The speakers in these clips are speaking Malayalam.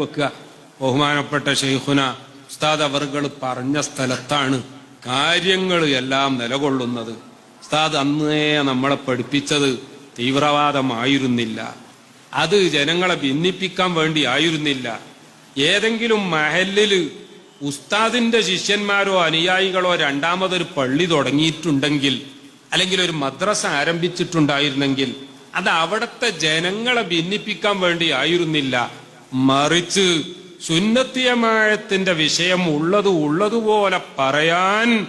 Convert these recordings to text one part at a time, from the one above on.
വെക്കുക. ബഹുമാനപ്പെട്ട ഷെയ്ഖുന ഉസ്താദ് അവർകൾ പറഞ്ഞ സ്ഥലത്താണ് കാര്യങ്ങൾ എല്ലാം നിലകൊള്ളുന്നത്. ഉസ്താദ് അന്നേ നമ്മളെ പഠിപ്പിച്ചത് തീവ്രവാദമായിരുന്നില്ല. അത് ജനങ്ങളെ ഭിന്നിപ്പിക്കാൻ വേണ്ടി ആയിരുന്നില്ല. ഏതെങ്കിലും മഹലിൽ ഉസ്താദിന്റെ ശിഷ്യന്മാരോ അനുയായികളോ രണ്ടാമതൊരു പള്ളി തുടങ്ങിയിട്ടുണ്ടെങ്കിൽ അല്ലെങ്കിൽ ഒരു മദ്രസ ആരംഭിച്ചിട്ടുണ്ടായിരുന്നെങ്കിൽ അത് അവിടുത്തെ ജനങ്ങളെ ഭിന്നിപ്പിക്കാൻ വേണ്ടി ആയിരുന്നില്ല. മറിച്ച് സുന്നത്തിയമാഴത്തിന്റെ വിഷയം ഉള്ളത് ഉള്ളതുപോലെ പറയാൻ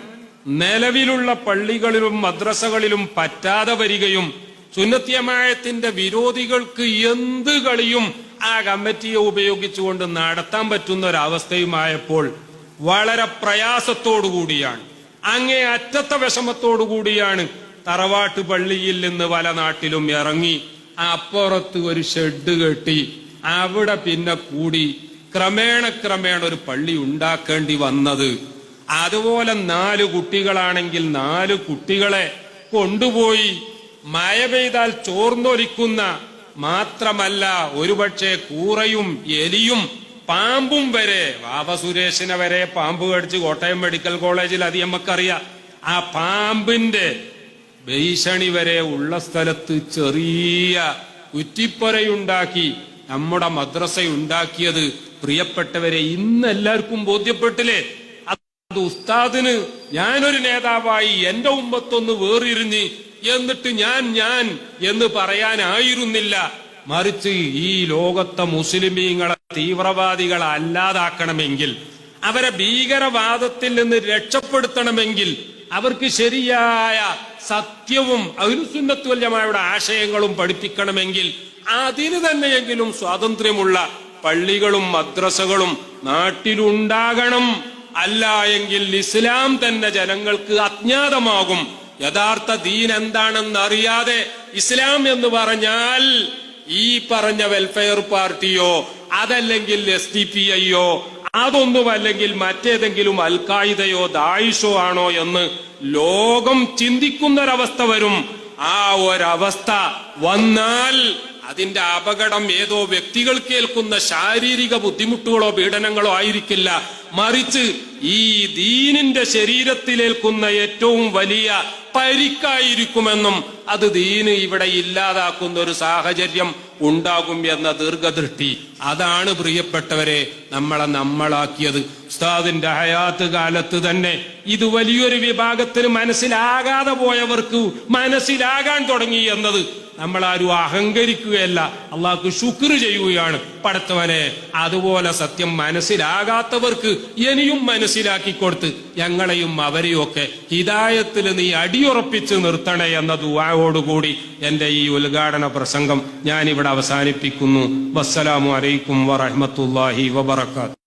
നിലവിലുള്ള പള്ളികളിലും മദ്രസകളിലും പറ്റാതെ വരികയും സുന്നത്യമായത്തിന്റെ വിരോധികൾക്ക് എന്ത് കളിയും ആ കമ്മിറ്റിയെ ഉപയോഗിച്ചുകൊണ്ട് നടത്താൻ പറ്റുന്ന ഒരവസ്ഥയുമായപ്പോൾ വളരെ പ്രയാസത്തോടുകൂടിയാണ്. അങ്ങേ അറ്റത്തെ വിഷമത്തോടു കൂടിയാണ് തറവാട്ട് പള്ളിയിൽ നിന്ന് പല നാട്ടിലും ഇറങ്ങി അപ്പുറത്ത് ഒരു ഷെഡ് കെട്ടി അവിടെ പിന്നെ കൂടി ക്രമേണ ക്രമേണ ഒരു പള്ളി ഉണ്ടാക്കേണ്ടി വന്നത്. അതുപോലെ നാല് കുട്ടികളാണെങ്കിൽ നാല് കുട്ടികളെ കൊണ്ടുപോയി മഴ പെയ്താൽ ചോർന്നൊലിക്കുന്ന മാത്രമല്ല ഒരുപക്ഷെ കൂറയും എലിയും പാമ്പും വരെ. വാവ സുരേഷിനെ വരെ പാമ്പ് കടിച്ച് കോട്ടയം മെഡിക്കൽ കോളേജിൽ അത് നമുക്കറിയാം. ആ പാമ്പിന്റെ ഭീഷണി വരെ ഉള്ള സ്ഥലത്ത് ചെറിയ കുറ്റിപ്പുരയുണ്ടാക്കി നമ്മുടെ മദ്രസ ഉണ്ടാക്കിയത് പ്രിയപ്പെട്ടവരെ ഇന്ന് എല്ലാവർക്കും ബോധ്യപ്പെട്ടില്ലേ? അത് ഉസ്താദിന് ഞാനൊരു നേതാവായി എന്റെ ഉമ്മത്തൊന്ന് വേറിരിഞ്ഞ് എന്നിട്ട് ഞാൻ ഞാൻ എന്ന് പറയാനായിരുന്നില്ല. മറിച്ച് ഈ ലോകത്തെ മുസ്ലിമീങ്ങളെ തീവ്രവാദികളെ അല്ലാതാക്കണമെങ്കിൽ അവരെ ഭീകരവാദത്തിൽ നിന്ന് രക്ഷപ്പെടുത്തണമെങ്കിൽ അവർക്ക് ശരിയായ സത്യവും അഹിർസുന്നത്തുല്യമായുടെ ആശയങ്ങളും പഠിപ്പിക്കണമെങ്കിൽ അതിന് തന്നെയെങ്കിലും സ്വാതന്ത്ര്യമുള്ള പള്ളികളും മദ്രസകളും നാട്ടിലുണ്ടാകണം. അല്ല എങ്കിൽ ഇസ്ലാം തന്നെ ജനങ്ങൾക്ക് അജ്ഞാതമാകും. യഥാർത്ഥ ദീൻ എന്താണെന്ന് അറിയാതെ ഇസ്ലാം എന്ന് പറഞ്ഞാൽ ഈ പറഞ്ഞ വെൽഫെയർ പാർട്ടിയോ അതല്ലെങ്കിൽ എസ് ഡി പി ഐയോ അതൊന്നും അല്ലെങ്കിൽ മറ്റേതെങ്കിലും അൽഖായിദയോ ദായിഷോ ആണോ എന്ന് ലോകം ചിന്തിക്കുന്നൊരവസ്ഥ വരും. ആ ഒരവസ്ഥ വന്നാൽ അതിന്റെ അപകടം ഏതോ വ്യക്തികൾ കേൾക്കുന്ന ശാരീരിക ബുദ്ധിമുട്ടുകളോ പീഡനങ്ങളോ ആയിരിക്കില്ല. മറിച്ച് ഈ ദീനിന്റെ ശരീരത്തിലേൽക്കുന്ന ഏറ്റവും വലിയ പരിക്കായിരിക്കുമെന്നും അത് ദീന് ഇവിടെ ഇല്ലാതാക്കുന്ന ഒരു സാഹചര്യം ഉണ്ടാകും എന്ന ദീർഘദൃഷ്ടി. അതാണ് പ്രിയപ്പെട്ടവരെ നമ്മളെ നമ്മളാക്കിയത്. ഉസ്താദിന്റെ ഹയാത്ത് കാലത്ത് തന്നെ ഇത് വലിയൊരു വിഭാഗത്തിന് മനസ്സിലാകാതെ പോയവർക്ക് മനസ്സിലാകാൻ തുടങ്ങി എന്നത് നമ്മളാരും അഹങ്കരിക്കുകയല്ല. അള്ളാഹ്ക്ക് ശുക്ർ ചെയ്യുകയാണ്. പടത്തവനെ അതുപോലെ സത്യം മനസ്സിലാകാത്തവർക്ക് ഇനിയും മനസ്സിലാക്കി കൊടുത്ത് ഞങ്ങളെയും അവരെയും ഒക്കെ ഹിതായത്തിൽ നീ അടിയുറപ്പിച്ച് നിർത്തണേ എന്ന ദുവായോടുകൂടി എന്റെ ഈ ഉദ്ഘാടന പ്രസംഗം ഞാനിവിടെ അവസാനിപ്പിക്കുന്നു. വസ്സലാമു അലൈക്കും വറഹമത്തല്ലാഹി വബർക്കാത്തു